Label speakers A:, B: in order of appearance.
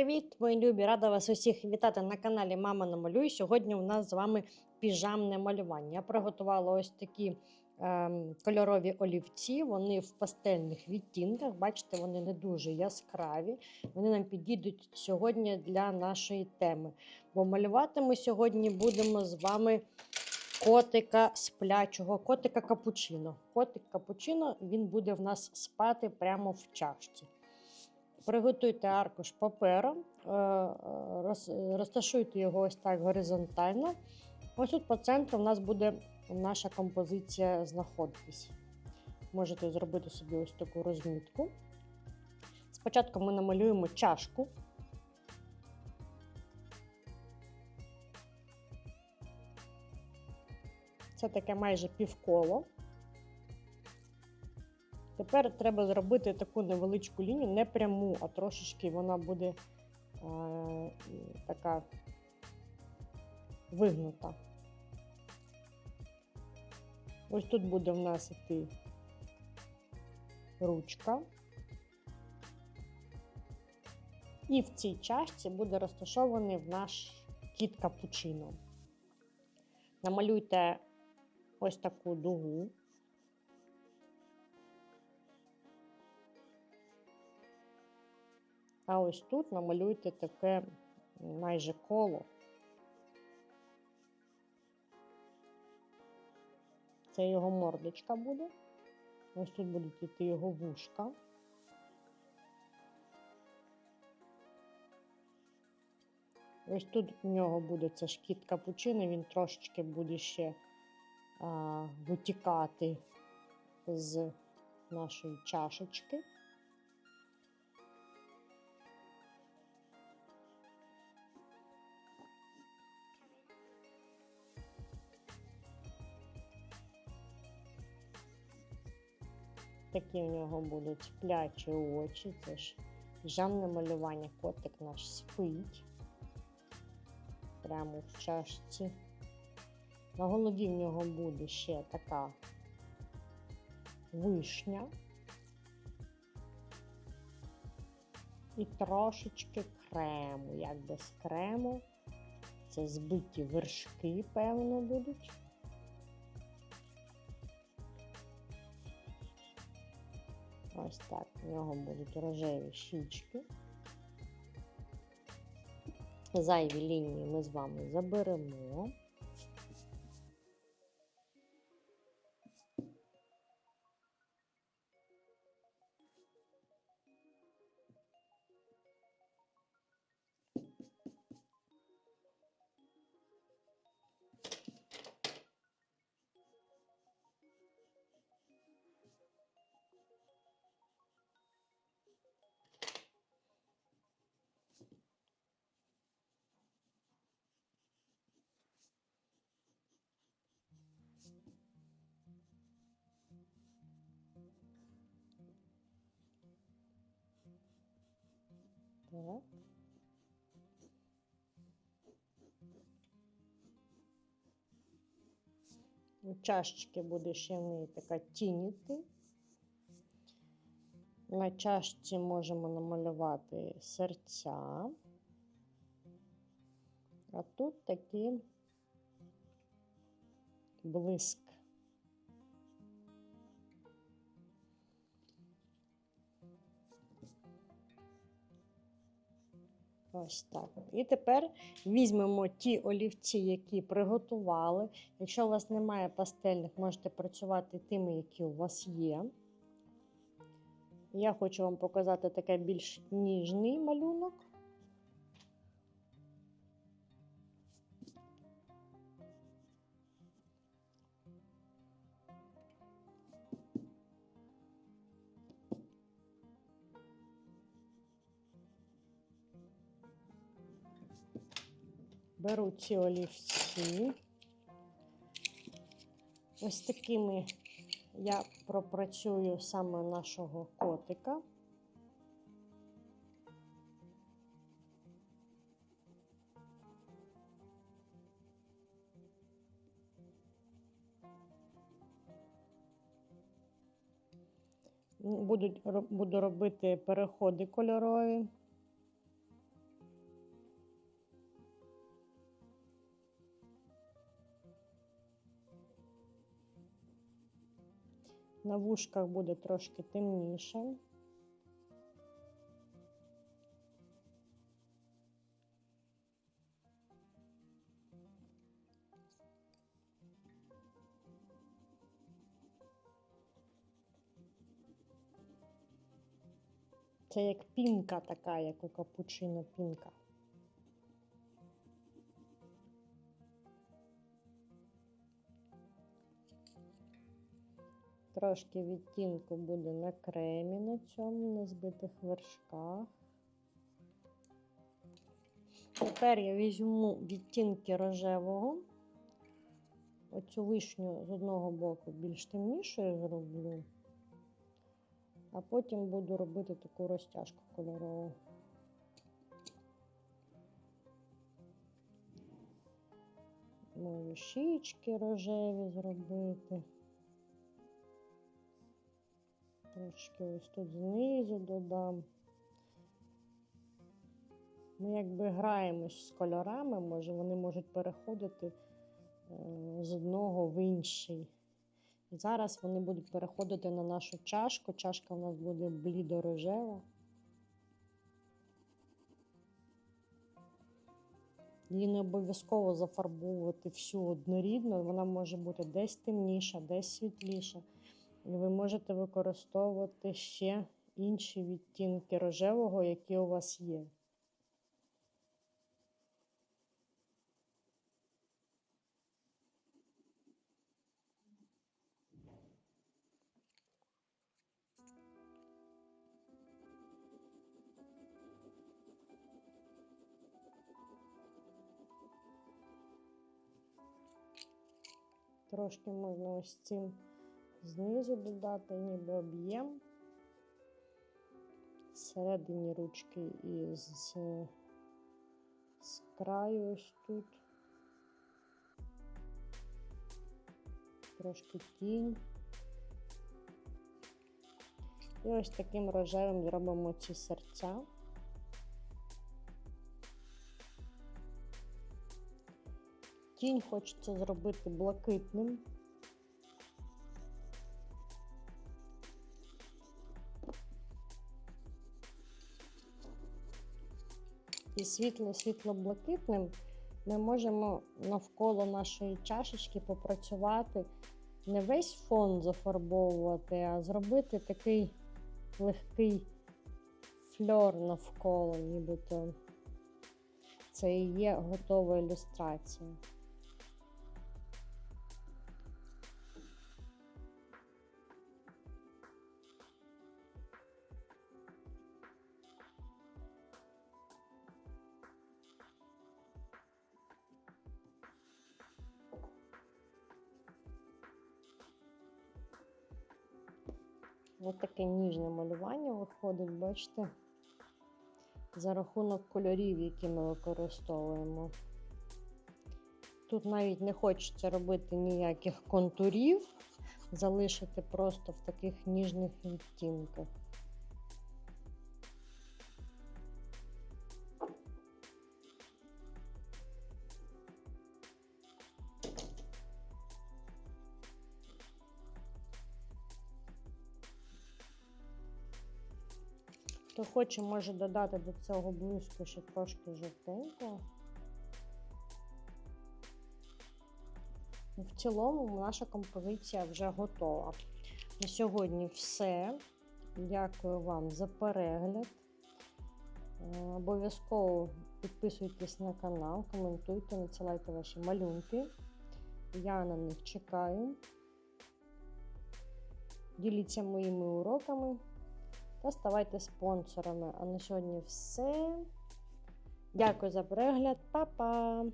A: Привіт, мої любі! Рада вас усіх вітати на каналі Мама намалюй. Сьогодні у нас з вами піжамне малювання. Я приготувала ось такі ем, кольорові олівці. Вони в пастельних відтінках. Бачите, вони не дуже яскраві. Вони нам підійдуть сьогодні для нашої теми. Бо малювати ми сьогодні будемо з вами котика сплячого, котика капучино. Котик капучино він буде в нас спати прямо в чашці. Приготуйте аркуш паперу, е, е, роз- розташуйте його ось так горизонтально. Ось тут по центру в нас буде наша композиція знаходитись. Можете зробити собі ось таку розмітку. Спочатку ми намалюємо чашку. Це таке майже півколо. Тепер треба зробити таку невеличку лінію, не пряму, а трошечки вона буде е, така вигнута. Ось тут буде в нас іти ручка. І в цій чашці буде розташований в наш кіт капучино. Намалюйте ось таку дугу. А ось тут намалюйте таке майже коло. Це його мордочка буде. Ось тут будуть йти його вушка. Ось тут у нього буде це шкіт капучино, він трошечки буде ще а, витікати з нашої чашечки. Такі в нього будуть сплячі очі. Це ж жанне малювання. Котик наш спить. Прямо в чашці. На голові в нього буде ще така вишня. І трошечки крему. Як без крему. Це збиті вершки, певно, будуть. Ось так, у нього будуть рожеві щічки. Зайві лінії ми з вами заберемо. Так. У чашечки буде ще в неї така тініти. На чашці можемо намалювати серця. А тут такий блиск. Ось так. І тепер візьмемо ті олівці, які приготували. Якщо у вас немає пастельних, можете працювати тими, які у вас є. Я хочу вам показати такий більш ніжний малюнок. Беру ці олівці. Ось такими я пропрацюю саме нашого котика. Буду робити переходи кольорові. На вушках буде трошки темніше. Це як пінка така, як у капучино пінка. Трошки відтінку буде на кремі на цьому, на збитих вершках. Тепер я візьму відтінки рожевого. Оцю вишню з одного боку більш темнішою зроблю, а потім буду робити таку розтяжку кольорову. Можу щічки рожеві зробити. Трошки ось тут знизу додам. Ми якби граємось з кольорами, може, вони можуть переходити е, з одного в інший. І зараз вони будуть переходити на нашу чашку. Чашка у нас буде блідо-рожева. Її не обов'язково зафарбовувати всю однорідно, вона може бути десь темніша, десь світліша. І ви можете використовувати ще інші відтінки рожевого, які у вас є. Трошки можна ось цим знизу додати, ніби об'єм зсередині ручки і з, з краю ось тут. Трошки тінь. І ось таким рожевим зробимо ці серця. Тінь хочеться зробити блакитним. І світло-світло-блакитним ми можемо навколо нашої чашечки попрацювати, не весь фон зафарбовувати, а зробити такий легкий фльор навколо, нібито це і є готова ілюстрація. Ось таке ніжне малювання виходить, бачите, за рахунок кольорів, які ми використовуємо. Тут навіть не хочеться робити ніяких контурів, залишити просто в таких ніжних відтінках. Хто хоче, може додати до цього блиску ще трошки жовтенького. В цілому наша композиція вже готова. На сьогодні все. Дякую вам за перегляд. Е, Обов'язково підписуйтесь на канал, коментуйте, надсилайте ваші малюнки. Я на них чекаю. Діліться моїми уроками та ставайте спонсорами. А на сьогодні все. Дякую за перегляд, Па-па!